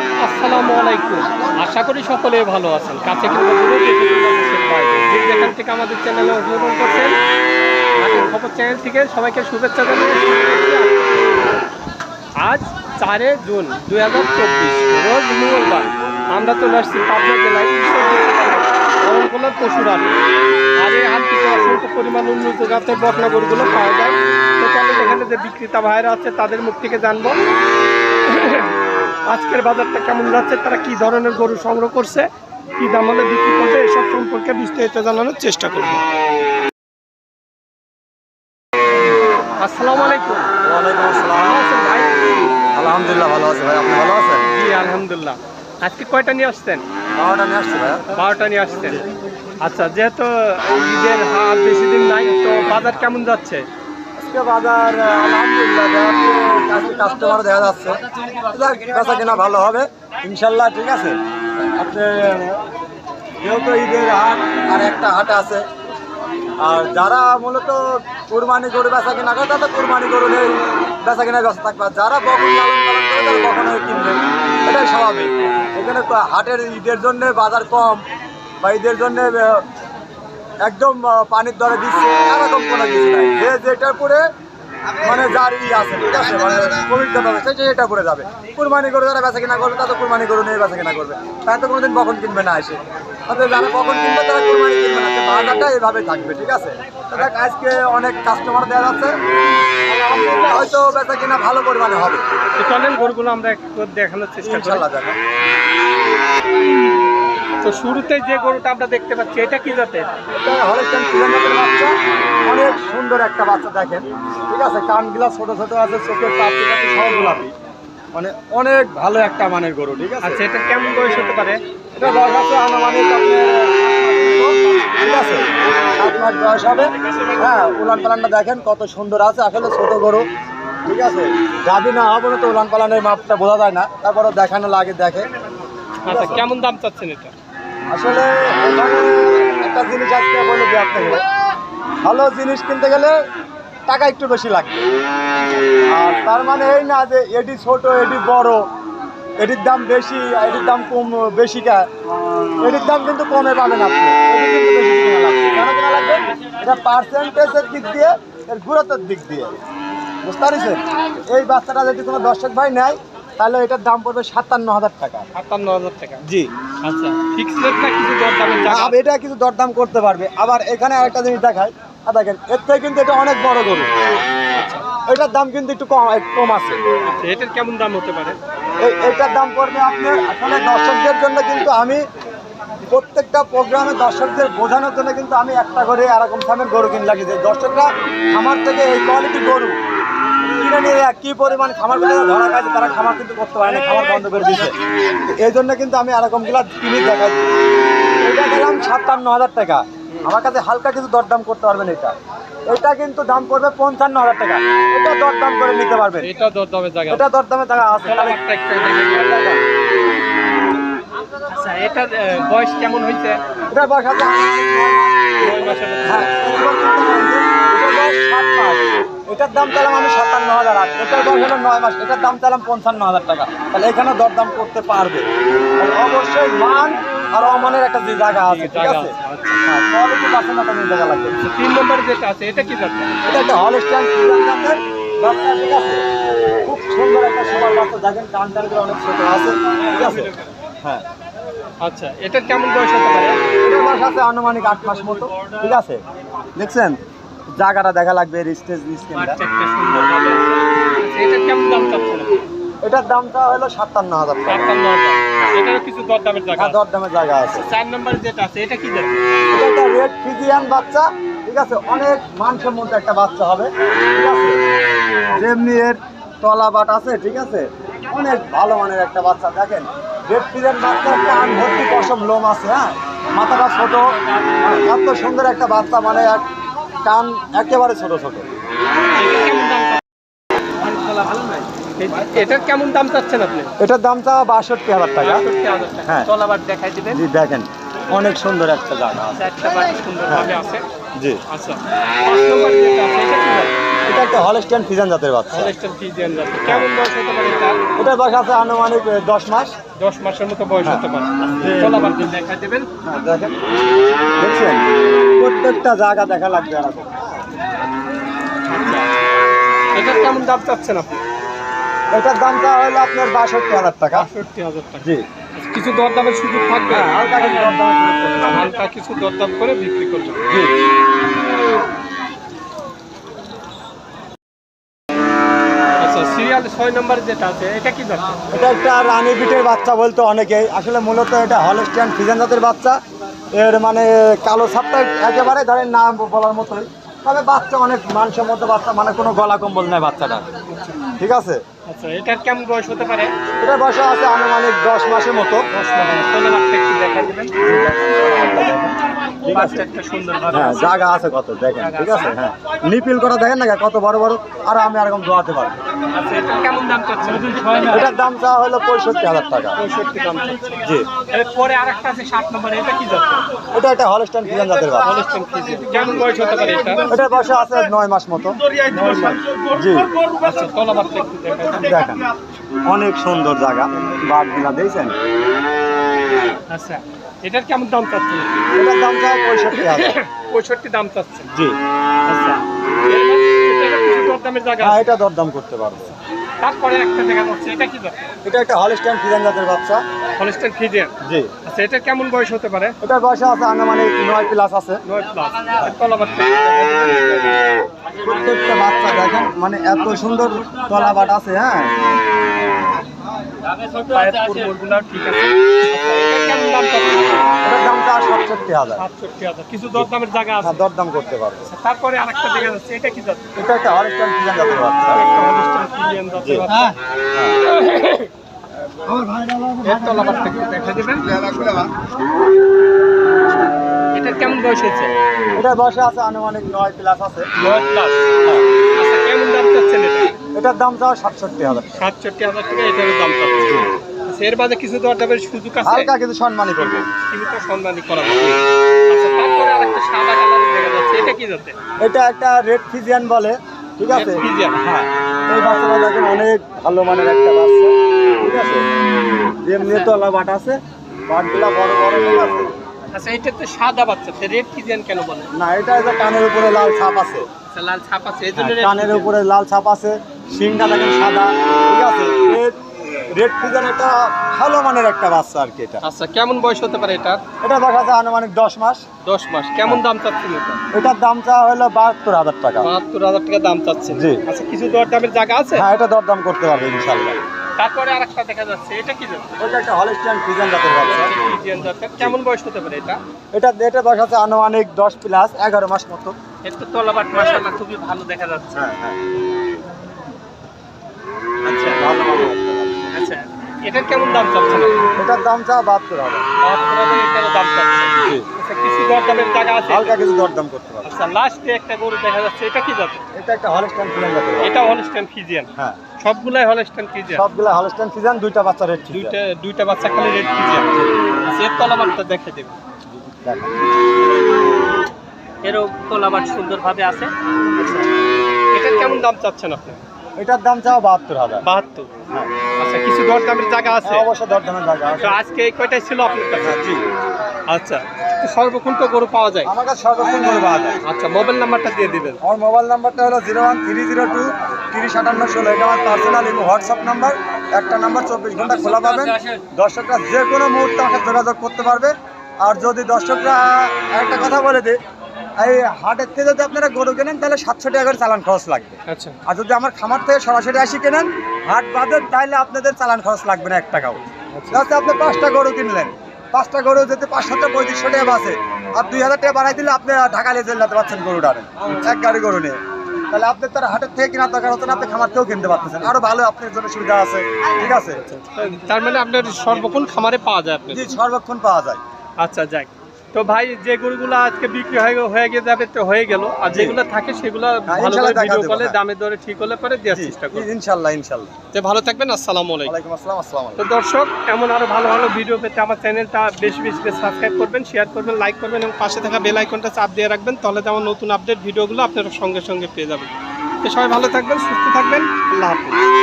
দর্শক, আসসালামু আলাইকুম। আশা করি সকলে ভালো আছেন। কাছে কিন্তু যেখান থেকে আমাদের চ্যানেলে অংশগ্রহণ করছেন। খবর চ্যানেল থেকে সবাইকে শুভেচ্ছা জানিয়ে আজ চারে জুন দুই হাজার চব্বিশ, রোজ মঙ্গলবার। আমরা চলে আসছি পাবনা জেলায় অরণকোলার পশুরাট আর এই হাট থেকে অসংখ্য পরিমাণ উন্নত জাতের বকনা পাওয়া যায়। তো চলো, এখানে যে বিক্রেতা ভাইরা আছে, তাদের মুখ থেকে জানব। আজকের বাজারটা কেমন যাচ্ছে তারা কি ধরনের গরু সংগ্রহ করছে কি দাম হলে বিক্রি করবে এসব সম্পর্কে বিস্তারিত জানানোর চেষ্টা করব। আসসালামু আলাইকুম। ওয়ালাইকুম আসসালাম। ভাই? আলহামদুলিল্লাহ ভালো আছে ভাই আপনি ভালো আছেন? জি আলহামদুলিল্লাহ। আজকে কয়টা নিয়ে আসছেন? বারোটা নিয়ে আসছি ভাই। বারোটা নিয়ে আসছেন। আচ্ছা যেহেতু ঈদের হাট বেশি দিন নাই তো বাজার কেমন যাচ্ছে? আজকে বাজার আলহামদুলিল্লাহ কাস্টমার দেখা যাচ্ছে। বেচা কেনা ভালো হবে, ইনশাল্লাহ, ঠিক আছে? আপনি, যেহেতু ঈদের হাট, আর একটা হাট আছে, আর যারা মূলত কুরবানি গরু বেচা কেনা করে, তাদের কুরবানি গরু নেই বেচা কেনা ব্যস্ত থাকবে। যারা বকন লালন কিনবে। এটাই স্বাভাবিক। এখানে হাটের ঈদের জন্য বাজার কম, বা ঈদের জন্য একদম পানির দরে দিচ্ছে এরকম কোনো কিছু নাই। যে যেটা করে মানে যার ই আছে ঠিক আছে মানে অভিজ্ঞতা আছে সে এটা করে যাবে। কুরবানি করে যারা বেচা কিনা করবে তারা তো কুরবানি করে নিয়ে বেচা কিনা করবে। তাই তো কোনোদিন কখন কিনবে না এসে। অর্থাৎ যারা কখন কিনবে তারা কুরবানি কিনবে না। বাজারটা এইভাবে থাকবে ঠিক আছে? দেখ আজকে অনেক কাস্টমার দেওয়া যাচ্ছে হয়তো বেচা কিনা ভালো পরিমাণে হবে। চলেন গরুগুলো আমরা একটু দেখানোর চেষ্টা করি। ইনশাল্লাহ দেখা। তো শুরুতে যে গরুটা আমরা দেখতে পাচ্ছি এটা কি জাতের? বাচ্চা। অনেক সুন্দর একটা বাচ্চা দেখেন। ঠিক আছে কানগুলা ছোট ছোট আছে চোখের পাপড়ি সব গোলাপি। মানে অনেক ভালো একটা মানের গরু ঠিক আছে? আচ্ছা এটা কেমন বয়স হতে পারে? এটা বয়স আছে আনুমানিক ঠিক আছে সাত মাস বয়স হবে। হ্যাঁ উলান পালানটা দেখেন কত সুন্দর আছে আসলে ছোট গরু। ঠিক আছে গাবি না হবে না তো উলান পালানের মাপটা বোঝা যায় না। তারপরে দেখানো লাগে দেখে। আচ্ছা কেমন দাম চাচ্ছেন এটা? আসলে একটা জিনিস আজকে বলে দিই আপনাকে। ভালো জিনিস কিনতে গেলে টাকা একটু বেশি লাগবে। আর তার মানে এই না যে এটি ছোট এটি বড় এটির দাম বেশি এটির দাম কম, বেশি কা? এটির দাম কিন্তু কমে পাবেন আপনি। এটি পার্সেন্টেজের দিক দিয়ে, এর গুরুত্বের দিক দিয়ে। বুঝতে পারছেন? এই বাচ্চাটা যদি কোনো দর্শক ভাই নেয় তাহলে এটার দাম পড়বে সাতান্ন হাজার টাকা। সাতান্ন হাজার টাকা। জি। আচ্ছা ফিক্স রেট না কিছু দর দামের এটা কিছু দরদাম করতে পারবে। আবার এখানে আরেকটা জিনিস দেখায় দেখেন এর থেকে কিন্তু এটা অনেক বড় গরু। এটার দাম কিন্তু একটু কম কম আছে। আচ্ছা, এটার কেমন দাম হতে পারে? এই এটার দাম পড়বে আপনার আসলে দর্শকদের জন্য কিন্তু আমি প্রত্যেকটা প্রোগ্রামে দর্শকদের বোঝানোর জন্য কিন্তু আমি একটা করে এরকম সামের গরু কিনে লাগি যে দর্শকরা আমার থেকে এই কোয়ালিটি গরু কিনে কি পরিমাণ খামার করে ধরা কাজে তারা খামার কিন্তু করতে পারে না খামার বন্ধ করে দিয়েছে। এই জন্য কিন্তু আমি এরকমগুলা কিনে দেখাই। এটা দিলাম সাতান্ন হাজার টাকা। আমার কাছে হালকা কিছু দরদাম করতে পারবেন এটা। এটা কিন্তু দাম পড়বে পঞ্চান্ন হাজার টাকা। এটা দরদাম করে নিতে পারবেন। এটা দরদামের জায়গা এটা দরদামে টাকা আছে। নিই। আচ্ছা বয়স কেমন হয়েছে? এটা বয়স আছে। হ্যাঁ, বয়স সাত মাস। এটার দাম চালাম আমি সাতান্ন হাজার আর এটার বয়স হলো নয় মাস এটার দাম চালাম পঞ্চান্ন হাজার টাকা। তাহলে এখানে দরদাম করতে পারবে। অবশ্যই মান আর অমানের একটা যে জায়গা আছে ঠিক আছে? আছে, আচ্ছা। হ্যাঁ কোয়ালিটি পাচ্ছে না কোনো জায়গা লাগবে। আচ্ছা, তিন নম্বর যেটা আছে এটা কি জাতের? এটা একটা হলস্টাইন ফ্রিজিয়ান জাতের বাচ্চা ঠিক আছে? খুব সুন্দর একটা সবার বাচ্চা দেখেন টানগুলো অনেক ছোট আছে ঠিক আছে? হ্যাঁ। আচ্ছা কেমন বয়স হতে পারে? এটার বয়স আছে আনুমানিক আট মাস মতো ঠিক আছে? দেখছেন? জায়গাটা দেখা লাগবে এর স্টেজ স্ক্রিনটা। আছে। আচ্ছা, এটার দামটা হলো সাতান্ন হাজার এটারও কিছু জায়গা হ্যাঁ দরদামের জায়গা আছে। চার নম্বর যেটা আছে এটা কি জাতের এটা একটা রেড ফিজিয়ান বাচ্চা ঠিক আছে? অনেক একটা বাচ্চা হবে ঠিক আছে? যেমনি এর তলা বাট আছে ঠিক আছে? অনেক ভালো মানের একটা বাচ্চা দেখেন? রেড ফিজিয়ান বাচ্চার কান ভর্তি পশম লোম আছে হ্যাঁ? মাথাটা ছোট আর এত সুন্দর একটা বাচ্চা মানে কান একেবারে ছোট ছোট। এটার কেমন দাম চাচ্ছেন? এটার দাম আপনি এটার দামটা বাষট্টি হাজার টাকা। হ্যাঁ। দেখাই দিবেন। জি দেখেন অনেক সুন্দর একটা জায়গা আছে। সুন্দরভাবে আছে। জি। আচ্ছা এটা একটা হলস্টিয়ান ফিজান জাতের বাচ্চা। জাত। কেমন বয়স হতে পারে এটা? বয়স আছে আনুমানিক এ, দশ মাস। দশ মাসের মতো বয়স হ্যাঁ। হতে পারে দেবেন। হ্যাঁ, দেখেন। দেখছেন? প্রত্যেকটা জায়গা দেখা লাগবে এরকম এটার কেমন দাম চাচ্ছেন আপনি? এটার দামটা হলো আপনার বাষট্টি হাজার টাকা। বাষট্টি হাজার টাকা। জি। কিছু দরদামের সুযোগ থাকবে? হ্যাঁ হালকা কিছু দরদাম করে হালকা কিছু দরদাম করে বিক্রি করবেন। জি। আচ্ছা সিরিয়াল ছয় নম্বর যেটা আছে এটা কি দরকার এটা একটা রানী বিটের বাচ্চা বলতো অনেকেই। আসলে মূলত এটা হলস্টিয়ান ফিজান জাতের বাচ্চা। এর মানে কালো ছাপটা একেবারে ধরেন না বলার মতোই। তবে বাচ্চা অনেক মানসম্মত বাচ্চা মানে কোনো গলা কম্বল নেই বাচ্চাটা। ঠিক আছে? আচ্ছা এটার কেমন বয়স হতে পারে? এটার বয়স আছে আনুমানিক দশ মাসের মতো। হ্যাঁ। জায়গা আছে কত দেখেন ঠিক আছে? হ্যাঁ। নিপিল করা দেখেন না কত বড় বড়। আর আমি এরকম দোয়াতে পারব। আচ্ছা এটার কেমন দাম চাচ্ছেন? এটার দাম চা হলো পঁয়ষট্টি হাজার টাকা। পঁয়ষট্টি দাম চাচ্ছেন। জি। এরপরে আরেকটা আছে সাত নম্বর এটা কি যাচ্ছে এটা একটা হলস্টাইন ফিজান জাতের বাচ্চা হলস্টেন ফ্রিজিয়ান কেমন বয়স হতে পারে এটা? এটার বয়স আছে নয় মাস মতো। জি। আচ্ছা তলাবারটা একটু দেখেন অনেক সুন্দর জায়গা বাঘ দিলা দিয়েছেন আচ্ছা এটার কেমন দাম চাচ্ছেন? এটার দাম চা পঁয়ষট্টি হাজার। পঁয়ষট্টি দাম চাচ্ছেন। জি। আচ্ছা এর মধ্যে এটা কিছু দরদামের জায়গা হ্যাঁ। এটা দরদাম করতে পারব। তারপরে একটা দেখা যাচ্ছে এটা কি দরকার এটা একটা হলস্টাইন ফিজান জাতের বাচ্চা। হলস্টেন ফ্রিজিয়ান জি। আচ্ছা এটা কেমন বয়স হতে পারে? এটা বয়স আছে আনুমানিক 9 প্লাস আছে। নয় প্লাস দেন। প্রত্যেকটা বাচ্চা দেখেন মানে এত সুন্দর তলা বাট আছে হ্যাঁ। ঠিক আছে। এটার কেমন দাম চাচ্ছেন এটার দাম চা সাতষট্টি হাজার। সাতষট্টি হাজার। কিছু দরদামের জায়গা আছে? হ্যাঁ দরদাম করতে পারব। তারপরে আরেকটা দেখা যাচ্ছে। এটা কি যাচ্ছে একটা একটা হলস্টেন এটার কেমন বয়স হয়েছে? বয়স আছে আনুমানিক নয় প্লাস আছে। নয় প্লাস। আচ্ছা কেমন দাম চাচ্ছেন? এটার দাম চা সাতষট্টি হাজার সাতষট্টি হাজার টাকা এটারও দাম আচ্ছা, এর বাদে কিছু দরদামের সুযোগ আছে? হালকা কিছু সম্মানই করব। কিন্তু সম্মানই করা হবে আচ্ছা তারপরে আরেকটা সাদা কালার দেখা যাচ্ছে। এটা কি যাচ্ছে এটা একটা রেড ফিজিয়ান বলে ঠিক আছে? Red Fijian। হ্যাঁ এই বাচ্চাটা দেখেন অনেক ভালো মানের একটা বাচ্চা ঠিক আছে? যেমনি তলা বাট আছে বাটগুলা বড় বড় ঠিক আছে। আচ্ছা এটা তো সাদা বাচ্চা রেড ফিজিয়ান কেন বলে? না এটা কানের উপরে লাল ছাপ আছে। আচ্ছা লাল ছাপ আছে এই জন্য হ্যাঁ, কানের উপরে লাল ছাপ আছে শিংটা দেখেন সাদা ঠিক আছে? রেড ফিজিয়ান একটা ভালো মানের একটা বাচ্চা আর কি এটা। আচ্ছা কেমন বয়স হতে পারে এটা এটা বয়স আছে আনুমানিক দশ মাস। দশ মাস। কেমন দাম চাচ্ছেন এটা? এটার দাম চা হলো বাহাত্তর হাজার টাকা। বাহাত্তর হাজার টাকা দাম চাচ্ছেন? জি। আচ্ছা কিছু দরদামের জায়গা আছে? হ্যাঁ এটা দরদাম করতে পারবে ইনশাল্লাহ তারপরে আরেকটা দেখা যাচ্ছে এটা কি যাচ্ছে ওইটা একটা জাতের বাচ্চা। জাতের। কেমন বয়স হতে পারে এটা? এটা এটা বয়স আছে আনুমানিক দশ প্লাস এগারো মাস মতো। তো তলাবাট মাসাল্লাহ খুবই ভালো দেখা যাচ্ছে। হ্যাঁ হ্যাঁ। আচ্ছা ভালো মানের একটা বাচ্চা। আচ্ছা এটার কেমন দাম চাচ্ছেন এটার দাম চা বাহাত্তর হাজার। বাহাত্তর হাজার এটারও দাম চাচ্ছেন? জি। আচ্ছা কিছু দরদামের জায়গা আছে? হালকা কিছু দরদাম করতে পারবে। আচ্ছা লাস্টে একটা গরু দেখা যাচ্ছে এটা কি জাতের? এটা একটা হলিস্টান ফিজিয়ান জাতের এটা হলস্টেন ফিজিয়ান হ্যাঁ। সবগুলাই হলস্টেন ফিজিয়ান সবগুলা হলিস্টান ফিজিয়ান দুইটা বাচ্চা রেড দুইটা দুইটা বাচ্চা খালি রেড ফিজিয়ান আচ্ছা এর তলাবাটটা দেখে দেবে এরও তলাবাট সুন্দরভাবে আছে। আচ্ছা এটার কেমন দাম চাচ্ছেন আপনি? এটার দাম চাও বাহাত্তর হাজার। বাহাত্তর। আচ্ছা কিছু দরদামের জায়গা আছে? হ্যাঁ, অবশ্যই দরদামের জায়গা আছে। আজকে এই কয়টাই ছিল আপনার কাছে? হ্যাঁ, জি। আচ্ছা সর্বক্ষণ তো গরু পাওয়া যায়। আমার কাছে সর্বক্ষণ করে পাওয়া যায়। আচ্ছা মোবাইল নাম্বারটা দিয়ে দিবেন। আমার মোবাইল নাম্বারটা হলো zero one three zero two তিরিশ আটান্ন ষোলো। এটা আমার পার্সোনাল এবং হোয়াটসঅ্যাপ নাম্বার একটা নাম্বার চব্বিশ ঘণ্টা খোলা পাবেন। দর্শকরা যে কোনো মুহূর্তে আমাকে যোগাযোগ করতে পারবে। আর যদি দর্শকরা একটা কথা বলে দিই এই হাটের থেকে যদি আপনারা গরু কেনেন তাহলে সাতশো টাকা করে চালান খরচ লাগবে। আচ্ছা। আর যদি আমার খামার থেকে সরাসরি আসি কেনেন হাট বাদে তাহলে আপনাদের চালান খরচ লাগবে না এক টাকাও। যাতে আপনি পাঁচটা গরু কিনলেন পাঁচটা গরু যদি পাঁচশোটা পঁয়ত্রিশশো টাকা বাসে আর দুই হাজার টাকা বাড়াই দিলে আপনি ঢাকা নিয়ে চলে যেতে পারছেন গরুটা এক গাড়ি গরু নিয়ে। তাহলে আপনি তার হাটের থেকে কেনার দরকার হতো না আপনি খামার থেকেও কিনতে পারতেছেন। আরও ভালো আপনার জন্য সুবিধা আছে ঠিক আছে? তার মানে আপনার সর্বক্ষণ খামারে পাওয়া যায় জি সর্বক্ষণ পাওয়া যায়। আচ্ছা যাক। তো ভাই যে গরুগুলো আজকে বিক্রি হয়ে হয়ে গিয়ে যাবে তো হয়ে গেল। আর। যেগুলো থাকে সেগুলো ভালো করে ভিডিও কলে হ্যাঁ। দামে দরে ঠিক হলে পরে দেওয়ার চেষ্টা করব। ইনশাল্লাহ ইনশাল্লাহ। তো ভালো থাকবেন আসসালামু আলাইকুম। ওয়ালাইকুম আসসালাম আসসালাম তো দর্শক এমন আরও ভালো ভালো ভিডিও পেতে আমার চ্যানেলটা বেশি বেশি করে সাবস্ক্রাইব করবেন শেয়ার করবেন লাইক করবেন এবং পাশে থাকা বেল আইকনটা চাপ দিয়ে রাখবেন তাহলে যেমন নতুন আপডেট ভিডিওগুলো আপনারা সঙ্গে সঙ্গে পেয়ে যাবেন। তো সবাই ভালো থাকবেন সুস্থ থাকবেন আল্লাহ হাফিজ।